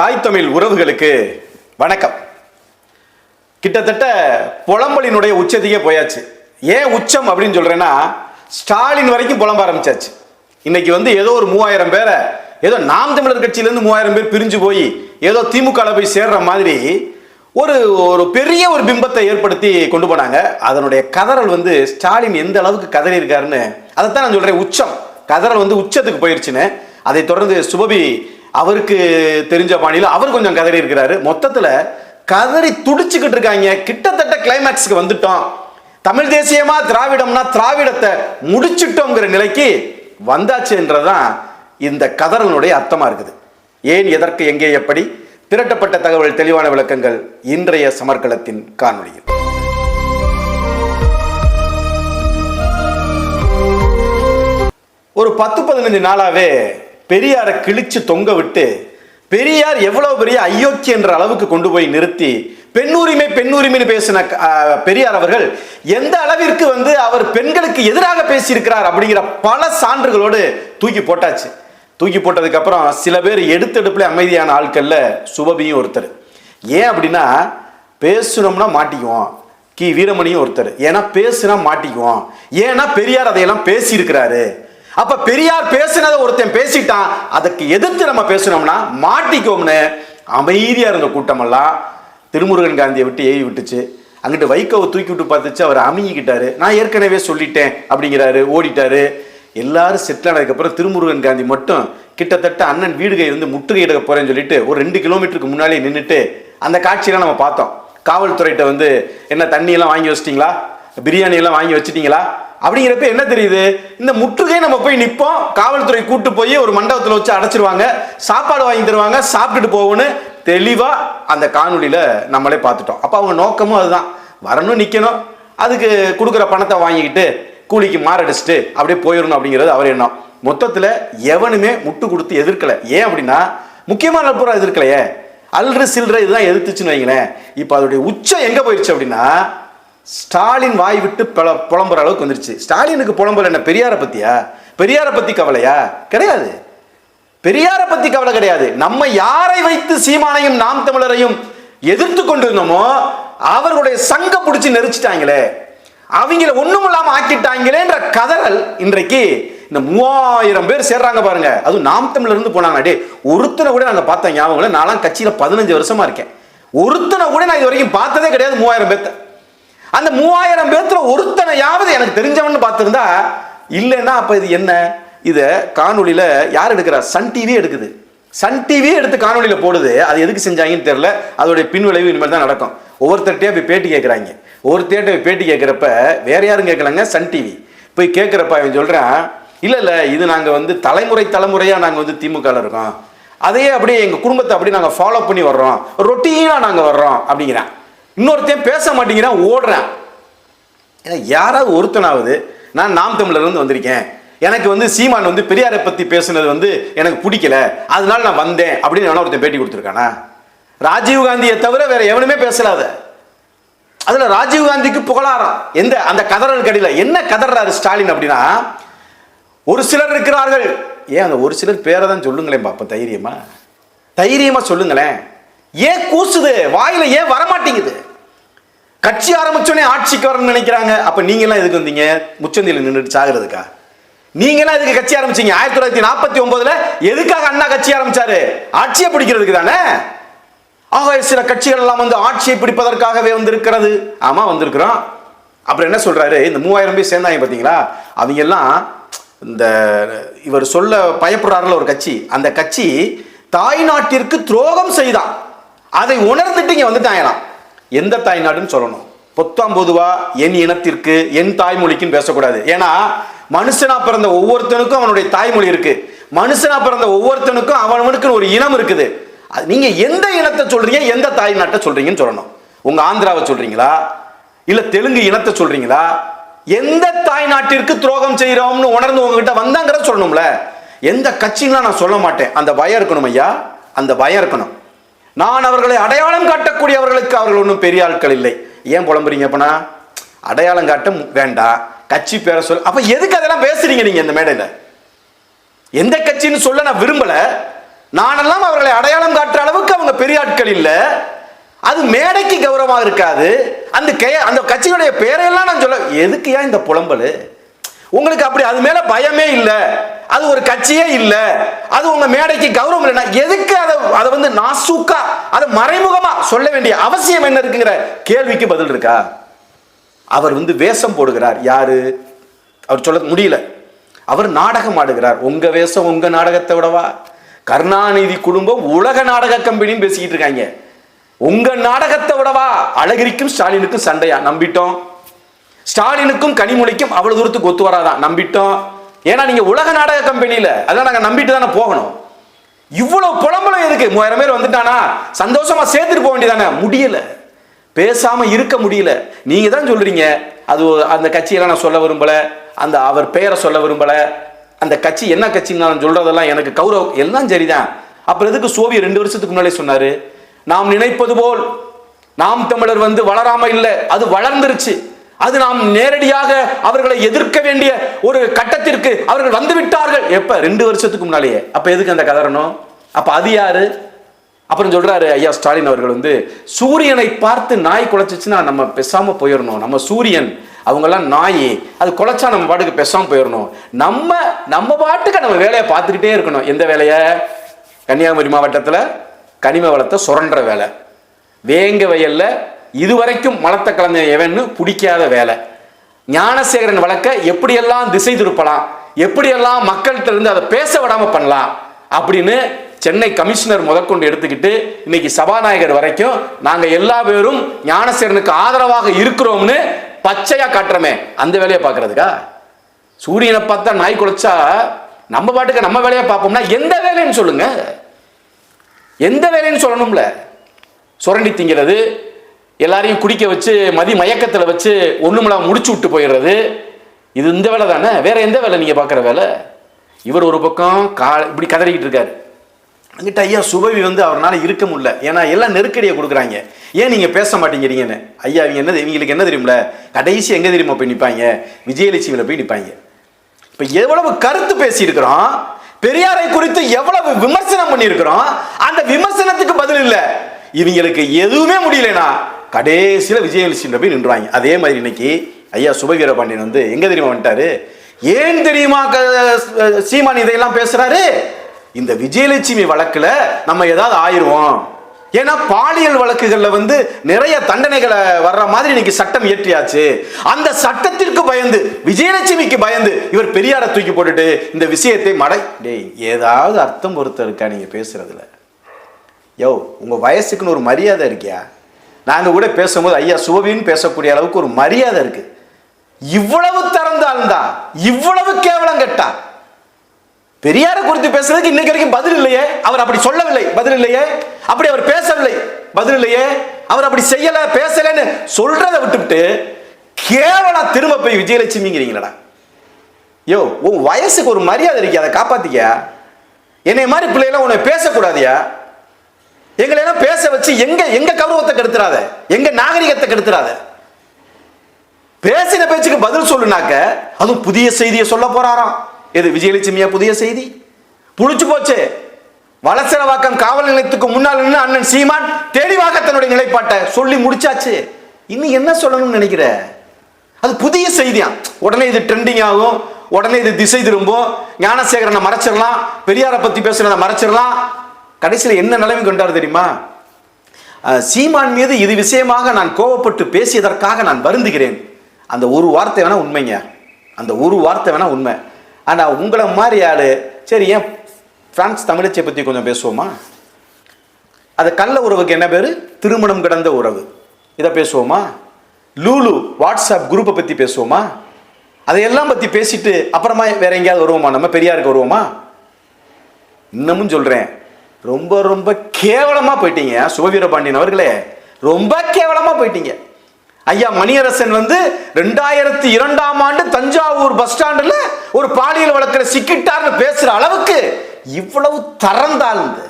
தாய் தமிழ் உறவுகளுக்கு வணக்கம். கிட்டத்தட்ட புலம்பலினுடைய உச்சத்துக்கே போயாச்சு. ஏன் உச்சம் அப்படின்னு சொல்றேன்னா ஸ்டாலின் வரைக்கும் புலம்ப ஆரம்பிச்சாச்சு. இன்னைக்கு வந்து ஏதோ ஒரு மூவாயிரம் பேரை ஏதோ நாம் தமிழர் கட்சியிலேருந்து மூவாயிரம் பேர் பிரிஞ்சு போய் ஏதோ திமுக போய் சேர்ற மாதிரி ஒரு ஒரு பெரிய ஒரு பிம்பத்தை ஏற்படுத்தி கொண்டு போனாங்க. அதனுடைய கதறல் வந்து ஸ்டாலின் எந்த அளவுக்கு கதறி இருக்காருன்னு அதைத்தான் நான் சொல்றேன் உச்சம். கதறல் வந்து உச்சத்துக்கு போயிருச்சுன்னு அதை தொடர்ந்து சுபபி அவருக்கு தெரிஞ்ச பாணியில் அவர் கொஞ்சம் கதறி இருக்கிறாரு. மொத்தத்தில் கதறி துடிச்சுக்கிட்டு இருக்காங்க. கிட்டத்தட்ட கிளைமேக்ஸ்க்கு வந்துட்டோம். தமிழ் தேசியமா திராவிடம்னா திராவிடத்தை முடிச்சிட்டோங்கிற நிலைக்கு வந்தாச்சுன்றதான் இந்த கதறலுடைய அர்த்தமா இருக்குது. ஏன் எதற்கு எங்கே எப்படி? திரட்டப்பட்ட தகவல் தெளிவான விளக்கங்கள் இன்றைய சமர்க்களத்தின் காணொலியில் ஒரு பத்து பதினஞ்சு நாளாவே பெரியாரை கிழிச்சு தொங்க விட்டு பெரியார் எவ்வளவு பெரிய அயோக்கியன்ற அளவுக்கு கொண்டு போய் நிறுத்தி பெண்ணுரிமை பெண்ணுரிமைன்னு பேசின பெரியார் அவர்கள் எந்த அளவிற்கு வந்து அவர் பெண்களுக்கு எதிராக பேசியிருக்கிறார் அப்படிங்கிற பல சான்றுகளோடு தூக்கி போட்டாச்சு. தூக்கி போட்டதுக்கப்புறம் சில பேர் எடுத்தெடுப்புல அமைதியான ஆட்கள்ல சுபபியும் ஒருத்தர். ஏன் அப்படின்னா பேசுனோம்னா மாட்டிக்குவோம். கி. வீரமணியும் ஒருத்தர். ஏன்னா பேசுனா மாட்டிக்குவோம். ஏன்னா பெரியார் அதையெல்லாம் பேசியிருக்கிறாரு. அப்ப பெரியார் பேசினதை ஒருத்தன் பேசிட்டான். அதுக்கு எதிர்த்து நம்ம பேசணும்னா மாட்டிக்கோம்னு அமைதியா இருந்த கூட்டமெல்லாம் திருமுருகன் காந்தியை விட்டு ஏறி விட்டுச்சு. அங்கிட்டு வைகோவை தூக்கி விட்டு பார்த்துச்சு அவர் அமைங்கிக்கிட்டாரு நான் ஏற்கனவே சொல்லிட்டேன் அப்படிங்கிறாரு ஓடிட்டாரு. எல்லாரும் செட்டில் ஆனதுக்கப்புறம் திருமுருகன் காந்தி மட்டும் கிட்டத்தட்ட அண்ணன் வீடுகை வந்து முற்றுகையிட போறேன்னு சொல்லிட்டு ஒரு ரெண்டு கிலோமீட்டருக்கு முன்னாலே நின்றுட்டு அந்த காட்சியெல்லாம் நம்ம பார்த்தோம். காவல்துறையிட்ட வந்து என்ன தண்ணியெல்லாம் வாங்கி வச்சிட்டீங்களா? பிரியாணி எல்லாம் வாங்கி வச்சிட்டீங்களா? அப்படிங்கிறப்ப என்ன தெரியுது? இந்த முற்றுகை நம்ம போய் நிற்போம் காவல்துறை கூட்டு போய் ஒரு மண்டபத்தில் வச்சு அடைச்சிருவாங்க. சாப்பாடு வாங்கி தருவாங்க சாப்பிட்டுட்டு போகணும்னு தெளிவாக அந்த காணொலியில் நம்மளே பார்த்துட்டோம். அப்போ அவங்க நோக்கமும் அதுதான். வரணும் நிற்கணும் அதுக்கு கொடுக்குற பணத்தை வாங்கிக்கிட்டு கூலிக்கு மாரடிச்சுட்டு அப்படியே போயிடணும் அப்படிங்கிறது அவர் எண்ணம். மொத்தத்தில் எவனுமே முட்டு கொடுத்து எதிர்க்கலை. ஏன் அப்படின்னா முக்கியமான பூரா எதிர்க்கலையே. அல்ற சில்ற இதுதான் எதிர்த்துச்சுன்னு வைங்களேன். இப்போ அதோடைய உச்சம் எங்கே போயிடுச்சு அப்படின்னா ஸ்டாலின் வாய் விட்டு புல புலம்புற அளவுக்கு வந்துருச்சு. ஸ்டாலினுக்கு புலம்புற என்ன பெரியாரை பத்தியா? பெரியாரை பத்தி கவலையா? கிடையாது. பெரியாரை பத்தி கவலை கிடையாது. நம்ம யாரை வைத்து சீமானையும் நாம் தமிழரையும் எதிர்த்து கொண்டிருந்தோமோ அவர்களுடைய சங்க பிடிச்சி நெரிச்சிட்டாங்களே. அவங்கள ஒண்ணும் இல்லாம ஆக்கிட்டாங்களேன்ற கதறல் இன்றைக்கு இந்த மூவாயிரம் பேர் சேர்றாங்க பாருங்க. அதுவும் நாம் தமிழ்ல இருந்து போனாங்க டே ஒருத்தனை கூட நாங்க பார்த்தேன் ஞாபகம் இல்லை. நான்லாம் கட்சியில பதினஞ்சு வருஷமா இருக்கேன். ஒருத்தனை கூட நான் இது வரைக்கும் பார்த்ததே கிடையாது மூவாயிரம் பேர்த்த. அந்த மூவாயிரம் பேர்த்துல ஒருத்தனையாவது எனக்கு தெரிஞ்சவன் பார்த்துருந்தா இல்லைன்னா அப்ப இது என்ன? இத காணொலியில் யார் எடுக்கிறா? சன் டிவி எடுக்குது. சன் டிவி எடுத்து காணொலியில் போடுது. அது எதுக்கு செஞ்சாங்கன்னு தெரியல. அதோடைய பின்விளைவு இனிமேல் தான் நடக்கும். ஒவ்வொருத்தர்கிட்டயே போய் பேட்டி கேட்குறாங்க ஒவ்வொருத்தர்கிட்ட போய் பேட்டி கேட்குறப்ப வேற யாரும் கேட்கலாங்க சன் டிவி. போய் கேட்குறப்ப அவன் சொல்றான் இல்ல இல்ல இது நாங்க வந்து தலைமுறை தலைமுறையா நாங்க வந்து திமுக இருக்கோம். அதையே அப்படியே எங்க குடும்பத்தை அப்படியே நாங்க ஃபாலோ பண்ணி வர்றோம். ரொட்டீனா நாங்க வர்றோம். அப்படிங்கிறான். இன்னொருத்தையும் பேச மாட்டேங்கிறான் ஓடுறான். ஏன்னா, யாராவது ஒருத்தனாவது நான் நாம் தமிழர்லேருந்து வந்திருக்கேன். எனக்கு வந்து சீமான் வந்து பெரியாரை பற்றி பேசுனது வந்து எனக்கு பிடிக்கல. அதனால நான் வந்தேன் அப்படின்னு வேணா ஒருத்தன் பேட்டி கொடுத்துருக்கானா? ராஜீவ் காந்தியை தவிர வேற எவனுமே பேசலாத. அதுல ராஜீவ் காந்திக்கு புகழாரம். எந்த அந்த கதறல் கடையில் என்ன கதறாரு ஸ்டாலின் அப்படின்னா ஒரு சிலர் இருக்கிறார்கள். ஏன் அந்த ஒரு சிலர் பேரை தான் சொல்லுங்களேன் பாப்பா தைரியமா. தைரியமா சொல்லுங்களேன். ஏன் கூசுது? வாயில ஏன் வரமாட்டேங்குது? கட்சி ஆரம்பிச்சோடனே ஆட்சிக்கு வரணும்னு நினைக்கிறாங்க. அப்ப நீங்க எல்லாம் எதுக்கு வந்தீங்க? முச்சந்தியில் நின்றுட்டு சாகிறதுக்கா? நீங்க எல்லாம் எதுக்கு கட்சி ஆரம்பிச்சீங்க? ஆயிரத்தி தொள்ளாயிரத்தி நாற்பத்தி ஒன்பதுல எதுக்காக அண்ணா கட்சி ஆரம்பிச்சாரு? ஆட்சியை பிடிக்கிறதுக்கு தானே? ஆக சில கட்சிகள் எல்லாம் வந்து ஆட்சியை பிடிப்பதற்காகவே வந்திருக்கிறது. ஆமா வந்திருக்கிறோம். அப்புறம் என்ன சொல்றாரு? இந்த மூவாயிரம் பேர் சேர்ந்தாங்க பாத்தீங்களா? அவங்க எல்லாம் இந்த இவர் சொல்ல பயப்படுறாருல ஒரு கட்சி. அந்த கட்சி தாய் நாட்டிற்கு துரோகம் செய்தான். அதை உணர்ந்துட்டு இங்கே வந்துட்டாங்களாம். எந்த தாய் நாடுன்னு சொல்லணும். பொத்தாம் பொதுவா என் இனத்திற்கு என் தாய்மொழிக்குன்னு பேசக்கூடாது. ஏன்னா மனுஷனா பிறந்த ஒவ்வொருத்தனுக்கும் அவனுடைய தாய்மொழி இருக்கு. மனுஷனா பிறந்த ஒவ்வொருத்தனுக்கும் அவனுக்கு ஒரு இனம் இருக்குது. அது நீங்க எந்த இனத்தை சொல்றீங்க எந்த தாய் நாட்டை சொல்றீங்கன்னு சொல்லணும். உங்க ஆந்திராவை சொல்றீங்களா? இல்ல தெலுங்கு இனத்தை சொல்றீங்களா? எந்த தாய் நாட்டிற்கு துரோகம் செய்யறோம்னு உணர்ந்து உங்ககிட்ட வந்தாங்கிறத சொல்லணும்ல. எந்த கட்சிலாம் நான் சொல்ல மாட்டேன். அந்த பயம் இருக்கணும் ஐயா. அந்த பயம் இருக்கணும். நான் அவர்களை அடையாளம் காட்டக்கூடியவர்களுக்கு அவர்கள் ஒன்றும் பெரிய ஆட்கள் இல்லை. ஏன் புலம்புறீங்க அப்பனா? அடையாளம் காட்ட வேண்டாம் கட்சி பேரை சொல்ல அப்ப எதுக்கு அதெல்லாம் பேசுறீங்க நீங்க இந்த மேடையில்? எந்த கட்சின்னு சொல்ல நான் விரும்பல. நானெல்லாம் அவர்களை அடையாளம் காட்டுற அளவுக்கு அவங்க பெரிய ஆட்கள் இல்லை. அது மேடைக்கு கௌரவமாக இருக்காது. அந்த கே- அந்த கட்சியுடைய பேரையெல்லாம் நான் சொல்ல எதுக்கு ஏன் இந்த புலம்பல்? உங்களுக்கு அப்படி அது மேல பயமே இல்லை. அது ஒரு கட்சியே இல்லை. அது உங்க மேடைக்கு கௌரவம் இல்லைன்னா எதுக்கு அதை அதை வந்து நாசூக்கா அதை மறைமுகமா சொல்ல வேண்டிய அவசியம் என்ன இருக்குங்கிற கேள்விக்கு பதில் இருக்கா? அவர் வந்து வேஷம் போடுகிறார். யாரு? அவர் சொல்ல முடியல. அவர் நாடகம் ஆடுகிறார். உங்க வேஷம் உங்க நாடகத்தை விடவா? கருணாநிதி குடும்பம் உலக நாடக கம்பெனின்னு பேசிக்கிட்டு இருக்காங்க. உங்க நாடகத்தை விடவா? அழகிரிக்கும் ஸ்டாலினுக்கும் சண்டையா? நம்பிட்டோம். ஸ்டாலினுக்கும் கனிமொழிக்கும் அவ்வளவு தூரத்துக்கு ஒத்து வராதான் நம்பிட்டோம். ஏன்னா நீங்க உலக நாடக கம்பெனியில அதான் நாங்க நம்பிட்டு தானே போகணும். இவ்வளவு புலம்பலம் எதுக்கு? மூவாயிரம் பேர் வந்துட்டானா சந்தோஷமா சேர்த்துட்டு போக வேண்டியதானே? முடியல. பேசாம இருக்க முடியல. நீங்க தான் சொல்றீங்க அது அந்த கட்சியெல்லாம் நான் சொல்ல விரும்பல அந்த அவர் பெயரை சொல்ல விரும்பல அந்த கட்சி என்ன கட்சின்னு நான் சொல்றதெல்லாம் எனக்கு கௌரவம் எல்லாம் சரிதான். அப்புறம் எதுக்கு சோவிய ரெண்டு வருஷத்துக்கு முன்னாலே சொன்னாரு நாம் நினைப்பது போல் நாம் தமிழர் வந்து வளராம இல்லை அது வளர்ந்துருச்சு. அது நாம் நேரடியாக அவர்களை எதிர்க்க வேண்டிய ஒரு கட்டத்திற்கு அவர்கள் வந்து விட்டார்கள் எப்ப? ரெண்டு வருஷத்துக்கு முன்னாலேயே. அப்ப எதுக்கு அந்த கதறணும்? அப்ப அது யாரு? அப்புறம் சொல்றாரு ஐயா ஸ்டாலின் அவர்கள் வந்து சூரியனை பார்த்து நாய் குலைச்சிச்சுன்னா நம்ம பெசாம போயிடணும். நம்ம சூரியன் அவங்கெல்லாம் நாய். அது குலைச்சா நம்ம பாட்டுக்கு பெசாம போயிடணும். நம்ம நம்ம பாட்டுக்கு நம்ம வேலையை பார்த்துக்கிட்டே இருக்கணும். எந்த வேலையை? கன்னியாகுமரி மாவட்டத்தில் கனிம வளத்தை சுரண்ட வேலை. வேங்க வயலில் இதுவரைக்கும் மலத்தை கலந்த எவன்னு பிடிக்காத வேலை. ஞானசேகரன் வழக்க எப்படியெல்லாம் திசை திருப்பலாம் எப்படியெல்லாம் மக்கள்கிட்ட இருந்து அதை பேச விடாம பண்ணலாம் அப்படின்னு சென்னை கமிஷனர் முதற்கொண்டு எடுத்துக்கிட்டு இன்னைக்கு சபாநாயகர் வரைக்கும் நாங்கள் எல்லா பேரும் ஞானசேகரனுக்கு ஆதரவாக இருக்கிறோம்னு பச்சையா காட்டுறோமே. அந்த வேலையை பார்க்கறதுக்கா? சூரியனை பார்த்தா நாய் குலைச்சா நம்ம பாட்டுக்கு நம்ம வேலையை பார்ப்போம்னா எந்த வேலைன்னு சொல்லுங்க. எந்த வேலைன்னு சொல்லணும்ல. சுரண்டி திங்கிறது எல்லாரையும் குடிக்க வச்சு மதி மயக்கத்தில் வச்சு ஒண்ணுமில்லாம முடிச்சு விட்டு போயிடுறது. இது இந்த வேலை தானே? வேற எந்த வேலை நீங்க பார்க்குற வேலை? இவர் ஒரு பக்கம் கா இப்படி கதறிக்கிட்டு இருக்காரு. அங்கிட்ட ஐயா சுபவி வந்து அவரால் இருக்க முடியல. ஏன்னா எல்லாம் நெருக்கடியை கொடுக்குறாங்க. ஏன் நீங்கள் பேச மாட்டேங்கிறீங்கன்னு? ஐயா இவங்க என்ன இவங்களுக்கு என்ன தெரியுமில்ல கடைசி எங்கே தெரியுமா போய் நிற்பாங்க விஜயலட்சுமியில் போய் நிற்பாங்க இப்போ எவ்வளவு கருத்து பேசியிருக்கிறோம் பெரியாரை குறித்து எவ்வளவு விமர்சனம் பண்ணியிருக்கிறோம் அந்த விமர்சனத்துக்கு பதில் இல்லை. இவங்களுக்கு எதுவுமே முடியலனா கடைசியில் விஜயலட்சுமி போய் நின்றுவாங்க. அதே மாதிரி இன்னைக்கு ஐயா சுபவீர பாண்டியன் வந்து எங்க தெரியுமா வந்துட்டாரு? ஏன் தெரியுமா க- சீமான் இதையெல்லாம் பேசுறாரு? இந்த விஜயலட்சுமி வழக்குல நம்ம ஏதாவது ஆயிடுவோம் ஏன்னா பாலியல் வழக்குகளில் வந்து நிறைய தண்டனைகளை வர்ற மாதிரி இன்னைக்கு சட்டம் இயற்றியாச்சு. அந்த சட்டத்திற்கு பயந்து விஜயலட்சுமிக்கு பயந்து இவர் பெரியாரை தூக்கி போட்டுட்டு இந்த விஷயத்தை மடை டேய் ஏதாவது அர்த்தம் பொறுத்த இருக்கா நீங்க பேசுறதுல? யோ உங்க வயசுக்குன்னு ஒரு மரியாதை இருக்கியா? நாங்கள் கூட பேசும்போது ஐயா சுபவின்னு பேசக்கூடிய அளவுக்கு ஒரு மரியாதை இருக்கு. இவ்வளவு திறந்தால்தான் இவ்வளவு கேவலம் கெட்டா. பெரியாரை குறித்து பேசுறதுக்கு இன்னைக்கு வரைக்கும் பதில் இல்லையே. அவர் அப்படி சொல்லவில்லை. பதில் இல்லையே. அப்படி அவர் பேசவில்லை. பதில் இல்லையே. அவர் அப்படி செய்யல பேசலன்னு சொல்றதை விட்டுவிட்டு கேவலா திரும்ப போய் விஜயலட்சுமிங்கிறீங்களா யோ உன் வயசுக்கு ஒரு மரியாதை இருக்கு அதை காப்பாத்திக்கியா என்னை மாதிரி பிள்ளைகளை உன்னை பேசக்கூடாதியா? எங்களை எல்லாம் பேச வச்சு எங்க எங்க கௌரவத்தை கெடுத்துறாத? எங்க நாகரிகத்தை கெடுத்துறாத? பேசின பேச்சுக்கு பதில் சொல்லுனாக்க அதுவும் புதிய செய்தியை சொல்ல போறாராம். எது விஜயலட்சுமியா புதிய செய்தி? புளிச்சு போச்சு. வளசரவாக்கம் காவல் நிலையத்துக்கு முன்னால் நின்று அண்ணன் சீமான் தெளிவாக தன்னுடைய நிலைப்பாட்டை சொல்லி முடிச்சாச்சு. இன்னும் என்ன சொல்லணும்னு நினைக்கிற? அது புதிய செய்தியா? உடனே இது ட்ரெண்டிங் ஆகும். உடனே இது திசை திரும்பும். ஞானசேகரனை மறைச்சிடலாம். பெரியாரை பத்தி பேசுறதை மறைச்சிடலாம். கடைசியில் என்ன நிலைமை கொண்டார் தெரியுமா? சீமான் மீது இது விஷயமாக நான் கோவப்பட்டு பேசியதற்காக நான் வருந்துகிறேன். அந்த ஒரு வார்த்தை வேணா உண்மைங்க. அந்த ஒரு வார்த்தை வேணா உண்மை. ஆனால் உங்களை மாதிரி ஆள் சரி ஏன் பிரான்ஸ் தமிழச்சியை பற்றி கொஞ்சம் பேசுவோமா? அது கள்ள உறவுக்கு என்ன பேர்? திருமணம் கிடந்த உறவு. இதை பேசுவோமா? லூலு வாட்ஸ்அப் குரூப்பை பற்றி பேசுவோமா? அதையெல்லாம் பற்றி பேசிட்டு அப்புறமா வேற எங்கேயாவது வருவோமா? நம்ம பெரியாருக்கு வருவோமா? இன்னமும் சொல்கிறேன் ரொம்ப ரொம்ப கேவலமாக போயிட்டீங்க சுபவீர பாண்டியன் அவர்களே. ரொம்ப கேவலமாக போயிட்டீங்க. ஐயா மணியரசன் வந்து ரெண்டாயிரத்தி இரண்டாம் ஆண்டு தஞ்சாவூர் பஸ் ஸ்டாண்டில் ஒரு பாலியல் வழக்கில் சிக்கிட்டார்னு பேசுகிற அளவுக்கு இவ்வளவு தரந்தாழ்ந்து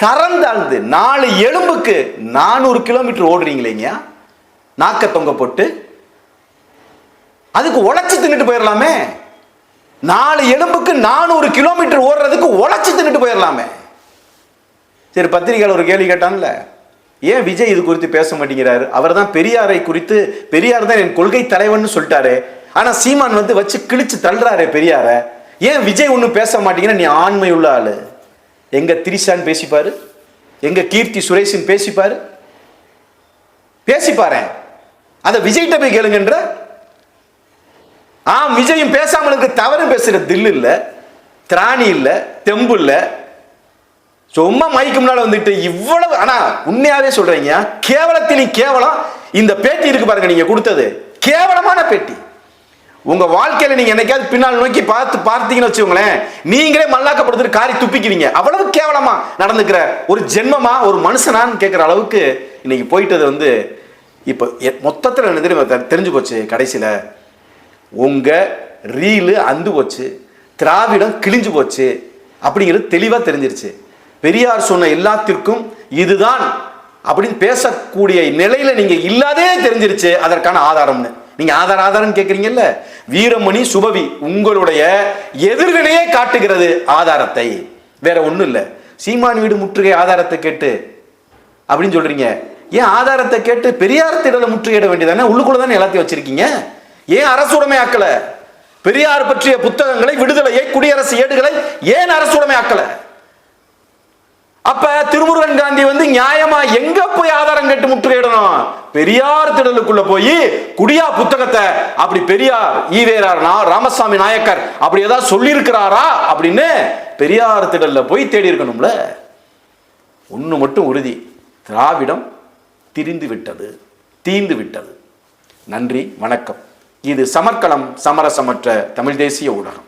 தரந்தாழ்ந்து நாலு எலும்புக்கு நானூறு கிலோமீட்டர் ஓடுறீங்களேங்க நாக்க தொங்க போட்டு அதுக்கு உழைச்சி தின்னுட்டு போயிடலாமே நாலு எலும்புக்கு நானூறு கிலோமீட்டர் ஓடுறதுக்கு உழைச்சி தின்னுட்டு போயிடலாமே. சரி பத்திரிகையில் ஒரு கேள்வி கேட்டான்ல ஏன் விஜய் இது குறித்து பேச மாட்டேங்கிறாரு? அவர் தான் பெரியாரை குறித்து பெரியார் தான் என் கொள்கை தலைவன் சொல்லிட்டாரு. ஆனால் சீமான் வந்து வச்சு கிழிச்சு தள்ளுறாரு பெரியார. ஏன் விஜய் ஒன்றும் பேச மாட்டேங்கிற? நீ ஆண்மை உள்ள ஆளு. எங்க திரிசான் பேசிப்பாரு. எங்க கீர்த்தி சுரேஷன் பேசிப்பாரு. பேசிப்பாரு. அதை விஜய்கிட்ட போய் கேளுங்கன்ற ஆ விஜயும் பேசாமல் இருக்க தவறு பேசுகிற தில்லு இல்லை திராணி இல்லை தெம்பு இல்லை. சும்மா மைக்கு முன்னால் வந்துட்டு இவ்வளவு ஆனா உண்மையாவே சொல்றீங்க. கேவலத்தின் கேவலம். இந்த பேட்டி இருக்கு பாருங்க நீங்க கொடுத்தது. கேவலமான பேட்டி. உங்க வாழ்க்கையில நீங்க என்னைக்காவது பின்னால் நோக்கி பார்த்து பார்த்தீங்கன்னு வச்சுக்கோங்களேன் நீங்களே மல்லாக்கப்படுத்துட்டு காரி துப்பிக்கிறீங்க அவ்வளவு கேவலமா நடந்துக்கிற ஒரு ஜென்மமா ஒரு மனுஷனான்னு கேட்குற அளவுக்கு இன்னைக்கு போயிட்டது வந்து இப்போ மொத்தத்தில் மொத்தத்துல தெரிஞ்சு போச்சு கடைசியில்? உங்கள் ரீலு அந்து போச்சு திராவிடம் கிழிஞ்சு போச்சு அப்படிங்கிறது தெளிவாக தெரிஞ்சிருச்சு. பெரியார் சொன்ன எல்லாத்திற்கும் இதுதான் அப்படின்னு பேசக்கூடிய நிலையில் நீங்கள் இல்லாதே தெரிஞ்சிருச்சு அதற்கான ஆதாரம்னு. நீங்கள் ஆதார ஆதாரம் கேட்குறீங்கல்ல வீரமணி சுபவி உங்களுடைய எதிர்வினையே காட்டுகிறது ஆதாரத்தை. வேற ஒன்றும் இல்லை. சீமான் வீடு முற்றுகை ஆதாரத்தை கேட்டு அப்படின்னு சொல்கிறீங்க ஏன் ஆதாரத்தை கேட்டு பெரியார் திடலை முற்றுகையிட வேண்டியதானே? உள்ளுக்குள்ள தானே எல்லாத்தையும் வச்சிருக்கீங்க? ஏன் அரசுடைமை ஆக்கல பெரியார் பற்றிய புத்தகங்களை விடுதலையை குடியரசு ஏடுகளை ஏன் அரசுடைமை ஆக்கல அப்ப திருமுருகன் காந்தி வந்து நியாயமா எங்க போய் ஆதாரம் கேட்டு முற்றுகையிடணும்? பெரியார் திடலுக்குள்ள போய் குடியா புத்தகத்தை அப்படி பெரியார் ஈவேரார் ராமசாமி நாயக்கர் அப்படி ஏதாவது சொல்லியிருக்கிறாரா அப்படின்னு பெரியார் திடல்ல போய் தேடி இருக்கணும்ல. ஒன்று மட்டும் உறுதி. திராவிடம் திரிந்து விட்டது தீந்து விட்டது. நன்றி வணக்கம். இது சமர்க்களம் சமரசமற்ற தமிழ் தேசிய ஊடகம்.